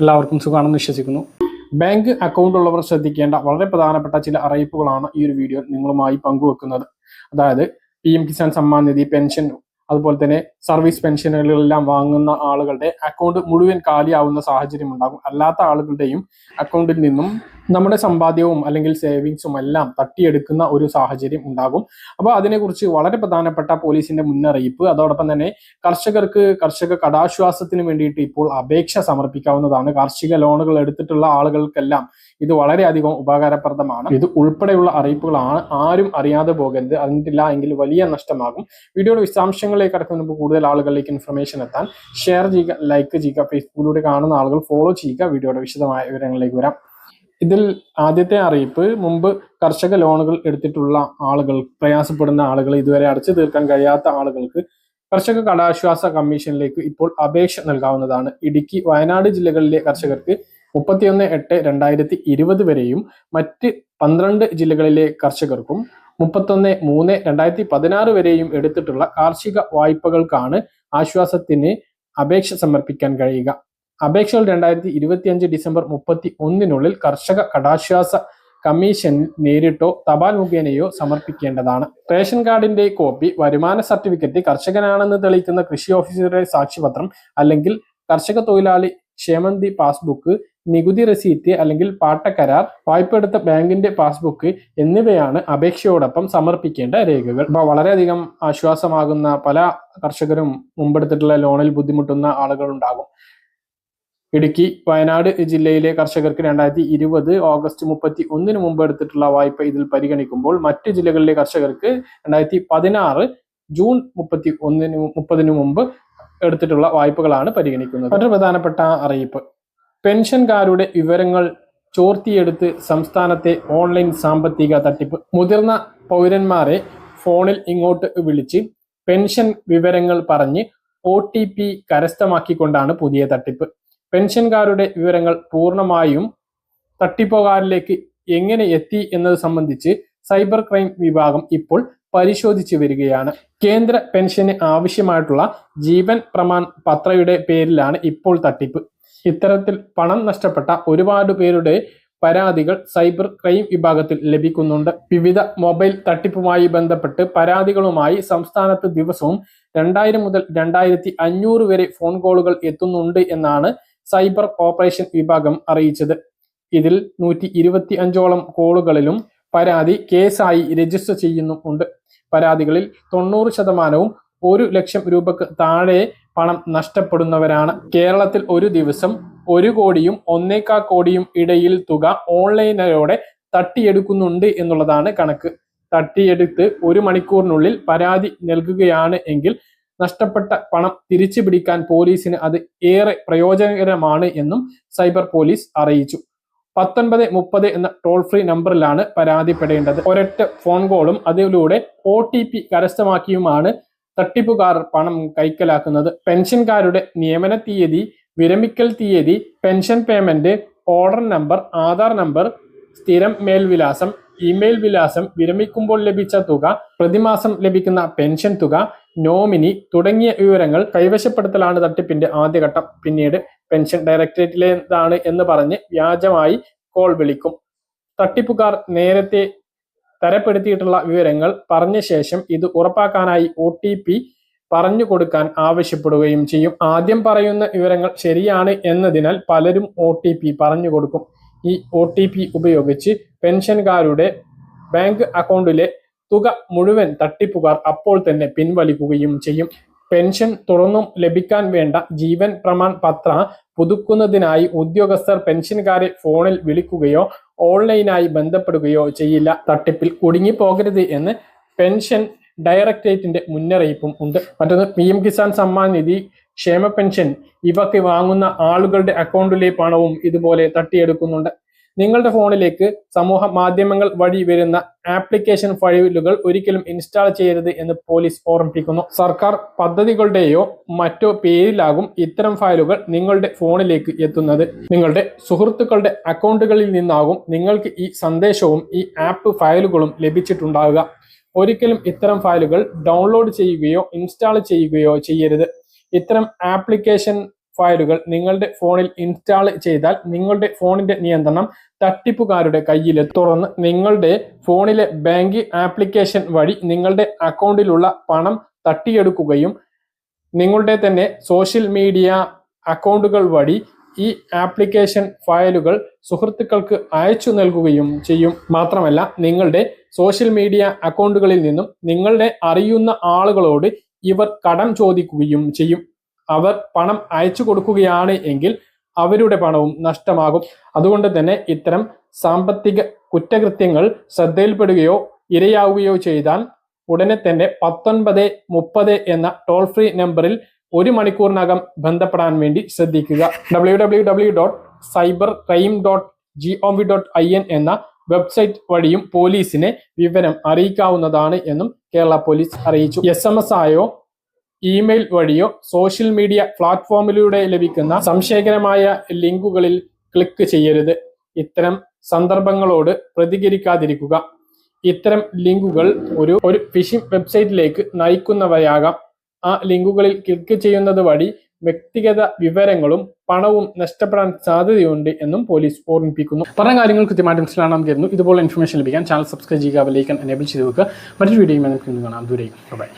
എല്ലാവർക്കും സുഖമാണെന്ന് വിശ്വസിക്കുന്നു. ബാങ്ക് അക്കൗണ്ട് ഉള്ളവർ ശ്രദ്ധിക്കേണ്ട വളരെ പ്രധാനപ്പെട്ട ചില അറിയിപ്പുകളാണ് ഈ ഒരു വീഡിയോ നിങ്ങളുമായി പങ്കുവെക്കുന്നത്. അതായത് P M Kisan Samman Nidhi pension അതുപോലെ തന്നെ സർവീസ് പെൻഷനുകളെല്ലാം വാങ്ങുന്ന ആളുകളുടെ അക്കൗണ്ട് മുഴുവൻ കാലിയാവുന്ന സാഹചര്യം ഉണ്ടാകും അല്ലാത്ത ആളുകളുടെയും അക്കൗണ്ടിൽ നിന്നും നമ്മുടെ സമ്പാദ്യവും അല്ലെങ്കിൽ സേവിങ്സും എല്ലാം തട്ടിയെടുക്കുന്ന ഒരു സാഹചര്യം ഉണ്ടാകും. അപ്പോൾ അതിനെക്കുറിച്ച് വളരെ പ്രധാനപ്പെട്ട പോലീസിന്റെ മുന്നറിയിപ്പ്. അതോടൊപ്പം തന്നെ കർഷകർക്ക് കർഷക കടാശ്വാസത്തിന് വേണ്ടിയിട്ട് ഇപ്പോൾ അപേക്ഷ സമർപ്പിക്കാവുന്നതാണ്. കാർഷിക ലോണുകൾ എടുത്തിട്ടുള്ള ആളുകൾക്കെല്ലാം ഇത് വളരെയധികം ഉപകാരപ്രദമാണ്. ഇത് ഉൾപ്പെടെയുള്ള അറിയിപ്പുകളാണ് ആരും അറിയാതെ പോകരുത്. അതിനില്ല എങ്കിൽ വലിയ നഷ്ടമാകും. വീഡിയോയുടെ വിശദാംശങ്ങളിലേക്ക് കടക്കുന്ന മുമ്പ് കൂടുതൽ ആളുകളിലേക്ക് ഇൻഫർമേഷൻ എത്താൻ ഷെയർ ചെയ്യുക ലൈക്ക് ചെയ്യുക ഫേസ്ബുക്കിലൂടെ കാണുന്ന ആളുകൾ ഫോളോ ചെയ്യുക. വീഡിയോയുടെ വിശദമായ വിവരങ്ങളിലേക്ക് വരാം. ഇതിൽ ആദ്യത്തെ അറിയിപ്പ് മുമ്പ് കർഷക ലോണുകൾ എടുത്തിട്ടുള്ള ആളുകൾ പ്രയാസപ്പെടുന്ന ആളുകൾ ഇതുവരെ അടച്ചു തീർക്കാൻ കഴിയാത്ത ആളുകൾക്ക് കർഷക കടാശ്വാസ കമ്മീഷനിലേക്ക് ഇപ്പോൾ അപേക്ഷ നൽകാവുന്നതാണ്. ഇടുക്കി വയനാട് ജില്ലകളിലെ കർഷകർക്ക് മുപ്പത്തിയൊന്ന് എട്ട് രണ്ടായിരത്തി ഇരുപത് വരെയും മറ്റ് പന്ത്രണ്ട് ജില്ലകളിലെ കർഷകർക്കും മുപ്പത്തൊന്ന് മൂന്ന് രണ്ടായിരത്തി പതിനാറ് വരെയും എടുത്തിട്ടുള്ള കാർഷിക വായ്പകൾക്കാണ് ആശ്വാസത്തിന് അപേക്ഷ സമർപ്പിക്കാൻ കഴിയുക. അപേക്ഷകൾ രണ്ടായിരത്തി ഇരുപത്തിയഞ്ച് ഡിസംബർ മുപ്പത്തി ഒന്നിനുള്ളിൽ കർഷക കടാശ്വാസ കമ്മീഷൻ നേരിട്ടോ തപാൽ മുഖേനയോ സമർപ്പിക്കേണ്ടതാണ്. റേഷൻ കാർഡിന്റെ കോപ്പി വരുമാന സർട്ടിഫിക്കറ്റ് കർഷകനാണെന്ന് തെളിയിക്കുന്ന കൃഷി ഓഫീസറുടെ സാക്ഷ്യപത്രം അല്ലെങ്കിൽ കർഷക തൊഴിലാളി ക്ഷേമനിധി പാസ്ബുക്ക് നികുതി റെസീറ്റ് അല്ലെങ്കിൽ പാട്ടക്കരാർ വായ്പ എടുത്ത ബാങ്കിന്റെ പാസ്ബുക്ക് എന്നിവയാണ് അപേക്ഷയോടൊപ്പം സമർപ്പിക്കേണ്ട രേഖകൾ. അപ്പോൾ വളരെയധികം ആശ്വാസമാകുന്ന പല കർഷകരും മുമ്പെടുത്തിട്ടുള്ള ലോണിൽ ബുദ്ധിമുട്ടുന്ന ആളുകളുണ്ടാകും. ഇടുക്കി വയനാട് ജില്ലയിലെ കർഷകർക്ക് രണ്ടായിരത്തി ഇരുപത് ഓഗസ്റ്റ് മുപ്പത്തി ഒന്നിന് മുമ്പ് എടുത്തിട്ടുള്ള വായ്പ ഇതിൽ പരിഗണിക്കുമ്പോൾ മറ്റ് ജില്ലകളിലെ കർഷകർക്ക് രണ്ടായിരത്തി പതിനാറ് ജൂൺ മുപ്പത്തി ഒന്നിന് മുപ്പതിനു മുമ്പ് എടുത്തിട്ടുള്ള വായ്പകളാണ് പരിഗണിക്കുന്നത്. മറ്റൊരു പ്രധാനപ്പെട്ട അറിയിപ്പ്. പെൻഷൻകാരുടെ വിവരങ്ങൾ ചോർത്തിയെടുത്ത് സംസ്ഥാനത്തെ ഓൺലൈൻ സാമ്പത്തിക തട്ടിപ്പ്. മുതിർന്ന പൗരന്മാരെ ഫോണിൽ ഇങ്ങോട്ട് വിളിച്ച് പെൻഷൻ വിവരങ്ങൾ പറഞ്ഞ് ഒ കരസ്ഥമാക്കിക്കൊണ്ടാണ് പുതിയ തട്ടിപ്പ്. പെൻഷൻകാരുടെ വിവരങ്ങൾ പൂർണമായും തട്ടിപ്പുകാരിലേക്ക് എങ്ങനെ എത്തി എന്നത് സംബന്ധിച്ച് സൈബർ ക്രൈം വിഭാഗം ഇപ്പോൾ പരിശോധിച്ചു വരികയാണ്. കേന്ദ്ര പെൻഷന് ആവശ്യമായിട്ടുള്ള ജീവൻ പ്രമാൺ പത്രയുടെ പേരിലാണ് ഇപ്പോൾ തട്ടിപ്പ്. ഇത്തരത്തിൽ പണം നഷ്ടപ്പെട്ട ഒരുപാട് പേരുടെ പരാതികൾ സൈബർ ക്രൈം വിഭാഗത്തിൽ ലഭിക്കുന്നുണ്ട്. വിവിധ മൊബൈൽ തട്ടിപ്പുമായി ബന്ധപ്പെട്ട് പരാതികളുമായി സംസ്ഥാനത്ത് ദിവസവും രണ്ടായിരം മുതൽ രണ്ടായിരത്തി അഞ്ഞൂറ് വരെ ഫോൺ കോളുകൾ എത്തുന്നുണ്ട് എന്നാണ് സൈബർ ഓപ്പറേഷൻ വിഭാഗം അറിയിച്ചത്. ഇതിൽ നൂറ്റി ഇരുപത്തി അഞ്ചോളം കോളുകളിലും പരാതി കേസായി രജിസ്റ്റർ ചെയ്യുന്നുമുണ്ട് പരാതികളിൽ തൊണ്ണൂറ് ശതമാനവും ഒരു ലക്ഷം രൂപക്ക് താഴെ പണം നഷ്ടപ്പെടുന്നവരാണ്. കേരളത്തിൽ ഒരു ദിവസം ഒരു കോടിയും ഒന്നേക്കാ കോടിയും ഇടയിൽ തുക ഓൺലൈനോടെ തട്ടിയെടുക്കുന്നുണ്ട് എന്നുള്ളതാണ് കണക്ക്. തട്ടിയെടുത്ത് ഒരു മണിക്കൂറിനുള്ളിൽ പരാതി നൽകുകയാണ് എങ്കിൽ നഷ്ടപ്പെട്ട പണം തിരിച്ചു പിടിക്കാൻ പോലീസിന് അത് ഏറെ പ്രയോജനകരമാണ് എന്നും സൈബർ പോലീസ് അറിയിച്ചു. പത്തൊൻപത് മുപ്പത് എന്ന ടോൾ ഫ്രീ നമ്പറിലാണ് പരാതിപ്പെടേണ്ടത്. ഒരൊറ്റ ഫോൺ കോളും അതിലൂടെ ഒ ടി പി കരസ്ഥമാക്കിയുമാണ് തട്ടിപ്പുകാർ പണം കൈക്കലാക്കുന്നത്. പെൻഷൻകാരുടെ നിയമന തീയതി വിരമിക്കൽ തീയതി pension payment order number Aadhaar number സ്ഥിരം മേൽവിലാസം ഇമെയിൽ വിലാസം വിരമിക്കുമ്പോൾ ലഭിച്ച തുക പ്രതിമാസം ലഭിക്കുന്ന പെൻഷൻ തുക നോമിനി തുടങ്ങിയ വിവരങ്ങൾ കൈവശപ്പെടുത്തലാണ് തട്ടിപ്പിന്റെ ആദ്യഘട്ടം. പിന്നീട് പെൻഷൻ ഡയറക്ടറേറ്റിലേതാണ് എന്ന് പറഞ്ഞ് വ്യാജമായി കോൾ വിളിക്കും. തട്ടിപ്പുകാർ നേരത്തെ തരപ്പെടുത്തിയിട്ടുള്ള വിവരങ്ങൾ പറഞ്ഞ ശേഷം ഇത് ഉറപ്പാക്കാനായി ഒ ടി പി പറഞ്ഞു കൊടുക്കാൻ ആവശ്യപ്പെടുകയും ചെയ്യും. ആദ്യം പറയുന്ന വിവരങ്ങൾ ശരിയാണ് എന്നതിനാൽ പലരും ഒ ടി പി പറഞ്ഞു കൊടുക്കും. ഈ ഒ ടി പി ഉപയോഗിച്ച് പെൻഷൻകാരുടെ ബാങ്ക് അക്കൗണ്ടിലെ തുക മുഴുവൻ തട്ടിപ്പുകാർ അപ്പോൾ തന്നെ പിൻവലിക്കുകയും ചെയ്യും. പെൻഷൻ തുറന്നും ലഭിക്കാൻ വേണ്ട ജീവൻ പ്രമാൺ പത്ര പുതുക്കുന്നതിനായി ഉദ്യോഗസ്ഥർ പെൻഷൻകാരെ ഫോണിൽ വിളിക്കുകയോ ഓൺലൈനായി ബന്ധപ്പെടുകയോ ചെയ്യില്ല. തട്ടിപ്പിൽ കുടുങ്ങിപ്പോകരുത് എന്ന് പെൻഷൻ ഡയറക്ടറേറ്റിന്റെ മുന്നറിയിപ്പും ഉണ്ട്. മറ്റൊന്ന് പി എം കിസാൻ സമ്മാൻ നിധി ക്ഷേമ പെൻഷൻ. ഇവക്ക് വാങ്ങുന്ന ആളുകളുടെ അക്കൗണ്ടിലെ പണവും ഇതുപോലെ തട്ടിയെടുക്കുന്നുണ്ട്. നിങ്ങളുടെ ഫോണിലേക്ക് സമൂഹ മാധ്യമങ്ങൾ വഴി വരുന്ന ആപ്ലിക്കേഷൻ ഫയലുകൾ ഒരിക്കലും ഇൻസ്റ്റാൾ ചെയ്യരുത് എന്ന് പോലീസ് ഓർമ്മിപ്പിക്കുന്നു. സർക്കാർ പദ്ധതികളുടെയോ മറ്റോ പേരിലാകും ഇത്തരം ഫയലുകൾ നിങ്ങളുടെ ഫോണിലേക്ക് എത്തുന്നത്. നിങ്ങളുടെ സുഹൃത്തുക്കളുടെ അക്കൗണ്ടുകളിൽ നിന്നാകും നിങ്ങൾക്ക് ഈ സന്ദേശവും ഈ ആപ്പ് ഫയലുകളും ലഭിച്ചിട്ടുണ്ടാകുക ഒരിക്കലും ഇത്തരം ഫയലുകൾ ഡൗൺലോഡ് ചെയ്യുകയോ ഇൻസ്റ്റാൾ ചെയ്യുകയോ ചെയ്യരുത്. ഇത്തരം ആപ്ലിക്കേഷൻ ഫയലുകൾ നിങ്ങളുടെ ഫോണിൽ ഇൻസ്റ്റാൾ ചെയ്താൽ നിങ്ങളുടെ ഫോണിന്റെ നിയന്ത്രണം തട്ടിപ്പുകാരുടെ കയ്യിൽ തുറന്ന് നിങ്ങളുടെ ഫോണിലെ ബാങ്ക് ആപ്ലിക്കേഷൻ വഴി നിങ്ങളുടെ അക്കൗണ്ടിലുള്ള പണം തട്ടിയെടുക്കുകയും നിങ്ങളുടെ തന്നെ സോഷ്യൽ മീഡിയ അക്കൗണ്ടുകൾ വഴി ഈ ആപ്ലിക്കേഷൻ ഫയലുകൾ സുഹൃത്തുക്കൾക്ക് അയച്ചു നൽകുകയും ചെയ്യും. മാത്രമല്ല നിങ്ങളുടെ സോഷ്യൽ മീഡിയ അക്കൗണ്ടുകളിൽ നിന്നും നിങ്ങളുടെ അറിയുന്ന ആളുകളോട് ഇവർ കടം ചോദിക്കുകയും ചെയ്യും. അവർ പണം അയച്ചു കൊടുക്കുകയാണ് എങ്കിൽ അവരുടെ പണവും നഷ്ടമാകും. അതുകൊണ്ട് തന്നെ ഇത്തരം സാമ്പത്തിക കുറ്റകൃത്യങ്ങൾ ശ്രദ്ധയിൽപ്പെടുകയോ ഇരയാവുകയോ ചെയ്താൽ ഉടനെ തന്നെ പത്തൊൻപത് മുപ്പത് എന്ന ടോൾ ഫ്രീ നമ്പറിൽ ഒരു മണിക്കൂറിനകം ബന്ധപ്പെടാൻ വേണ്ടി ശ്രദ്ധിക്കുക. W W W dot cyber crime dot G O V dot I N എന്ന വെബ്സൈറ്റ് വഴിയും പോലീസിനെ വിവരം അറിയിക്കാവുന്നതാണ് എന്നും കേരള പോലീസ് അറിയിച്ചു. എസ് എം എസ് ആയോ ഇമെയിൽ വഴിയോ സോഷ്യൽ മീഡിയ പ്ലാറ്റ്ഫോമിലൂടെ ലഭിക്കുന്ന സംശയകരമായ ലിങ്കുകളിൽ ക്ലിക്ക് ചെയ്യരുത്. ഇത്തരം സന്ദർഭങ്ങളോട് പ്രതികരിക്കാതിരിക്കുക. ഇത്തരം ലിങ്കുകൾ ഒരു ഒരു ഫിഷിംഗ് വെബ്സൈറ്റിലേക്ക് നയിക്കുന്നവയാകാം. ആ ലിങ്കുകളിൽ ക്ലിക്ക് ചെയ്യുന്നത് വഴി വ്യക്തിഗത വിവരങ്ങളും പണവും നഷ്ടപ്പെടാൻ സാധ്യതയുണ്ട് എന്നും പോലീസ് ഓർമ്മിപ്പിക്കുന്നു. പറഞ്ഞ കാര്യങ്ങൾ കൃത്യമായിട്ട് മനസ്സിലാണെന്ന് കരുതുന്നു. ഇതുപോലെ ഇൻഫർമേഷൻ ലഭിക്കാൻ ചാനൽ സബ്സ്ക്രൈബ് ചെയ്യുക ലൈക്കൻ എനേബിൾ ചെയ്ത് വെക്കുക. മറ്റൊരു വീഡിയോയുമായി നമുക്ക് കാണാം. ദൂരേക്കും ബൈ